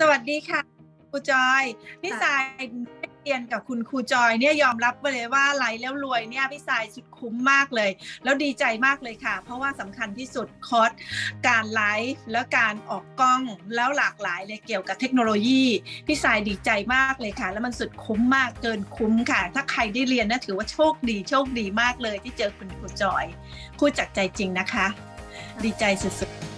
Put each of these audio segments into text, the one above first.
สวัสดีค่ะครูจอยพี่สายเรียนกับคุณครูจอยเนี่ยยอมรับไปเลยว่าไลฟ์แล้วรวยเนี่ยพี่สายสุดคุ้มมากเลย แล้วดีใจมากเลยค่ะ เพราะว่าสำคัญที่สุดคอร์สการไลฟ์แล้วการออกกล้องแล้วหลากหลายเลยเกี่ยวกับเทคโนโลยีพี่สายดีใจมากเลยค่ะ แล้วมันสุดคุ้มมากเกินคุ้มค่ะ ถ้าใครได้เรียนนะถือว่าโชคดีโชคดีมากเลยที่เจอคุณครูจอยพูดจากใจจริงนะคะ ดีใจสุดๆค่ะค่ะล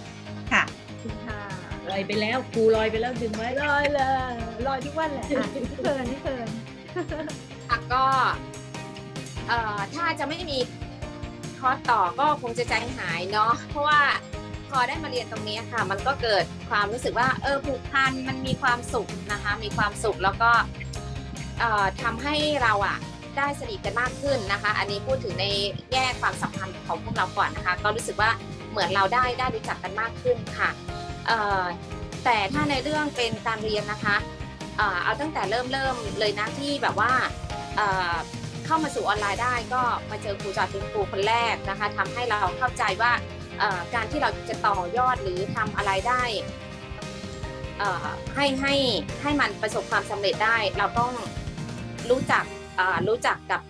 อยไปแล้วครูลอยไปแล้วดึงไว้ลอยเลยลอยทุกวันแหละอะพี่เพิร์นพี่เพิร์นค่ะก็เอ่อถ้าจะไม่มีคอร์สต่อก็คงจะใจหายเนาะเพราะว่าพอได้มาเรียนตรงนี้ค่ะ มันก็เกิดความรู้สึกว่าเออผูกพันมันมีความสุขนะคะ มีความสุขแล้วก็เอ่อทำให้เราอะได้สนิทกันมากขึ้นนะคะ อันนี้พูดถึงในแง่ความสัมพันธ์ของพวกเราก่อนนะคะ ก็รู้สึกว่าเหมือนเราได้ได้รู้จักกันมากขึ้นค่ะ แต่ถ้าในเรื่องเป็นการเรียนนะคะเอาตั้งแต่เริ่มเริ่มเลยนะที่แบบว่าเข้ามาสู่ออนไลน์ได้ก็มาเจอครูจอยเป็นครูคนแรกนะคะทำให้เราเข้าใจว่าการที่เราจะต่อยอดหรือทำอะไรได้ให้ให้ให้มันประสบความสำเร็จได้ เราต้องรู้จักรู้จักกับ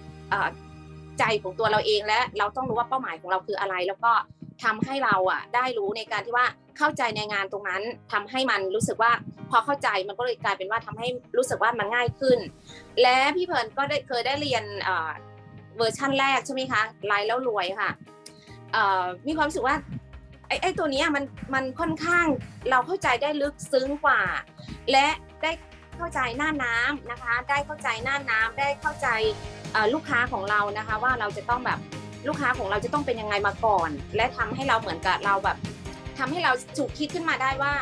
ใจของตัวเราเองและเราต้องรู้ว่าเป้าหมายของเราคืออะไร แล้วก็ทำให้เราอะได้รู้ในการที่ว่า เข้าใจในงานตรงนั้นทำให้มันรู้สึกว่าพอเข้าใจมันก็เลยกลายเป็นว่าทำให้รู้สึกว่ามันง่ายขึ้น และพี่เพลิร์นก็ได้เคยได้เรียนเวอร์ชั่นแรกใช่ไหมคะไลฟ์แล้วรวยค่ะมีความรู้สึกว่าไอ้ไอ้ตัวนี้มันมันค่อนข้างเราเข้าใจได้ลึกซึ้งกว่า และได้เข้าใจหน้าน้ำนะคะ ได้เข้าใจหน้าน้ำได้เข้าใจลูกค้าของเรานะคะ ว่าเราจะต้องแบบลูกค้าของเราจะต้องเป็นยังไงมาก่อน และทำให้เราเหมือนกับเราแบบ ทำให้เราฉุกคิดขึ้นมาได้ว่า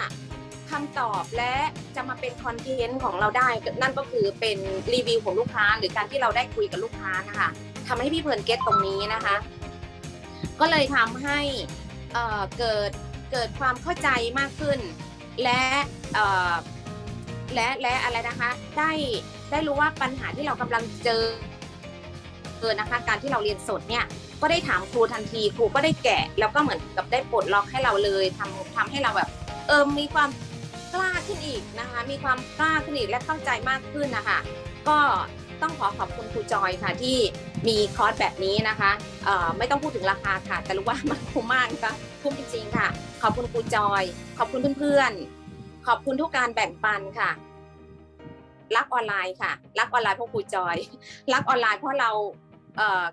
คำตอบและจะมาเป็นคอนเทนต์ของเราได้ นั่นก็คือเป็นรีวิวของลูกค้า หรือการที่เราได้คุยกับลูกค้านะคะทำให้พี่เพลินเก็ตตรงนี้นะคะ ก็เลยทำให้เกิดเกิดความเข้าใจมากขึ้น และและและอะไรนะคะ ได้ได้รู้ว่าปัญหาที่เรากำลังเจอ นะคะ การที่เราเรียนสดเนี่ยก็ได้ถามครูทันทีครูก็ได้แกะ แล้วก็เหมือนกับได้ปลดล็อกให้เราเลยทำทำให้เราแบบเออมีความกล้าขึ้นอีกนะคะ มีความกล้าขึ้นอีกและเข้าใจมากขึ้นนะคะ ก็ต้องขอขอบคุณครูจอยค่ะที่มีคอร์สแบบนี้นะคะเอ่อไม่ต้องพูดถึงราคาค่ะ แต่รู้ว่ามันคุ้มมากนะคะคุ้มจริงๆค่ะ ขอบคุณครูจอย ขอบคุณเพื่อนๆ ขอบคุณทุกการแบ่งปันค่ะ รักออนไลน์ค่ะ รักออนไลน์เพราะครูจอย รักออนไลน์เพราะเรา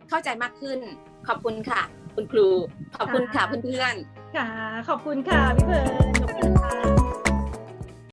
เข้าใจมากขึ้น ขอบคุณค่ะ คุณครู ขอบคุณค่ะเพื่อนๆค่ะ ขอบคุณค่ะพี่เพิร์น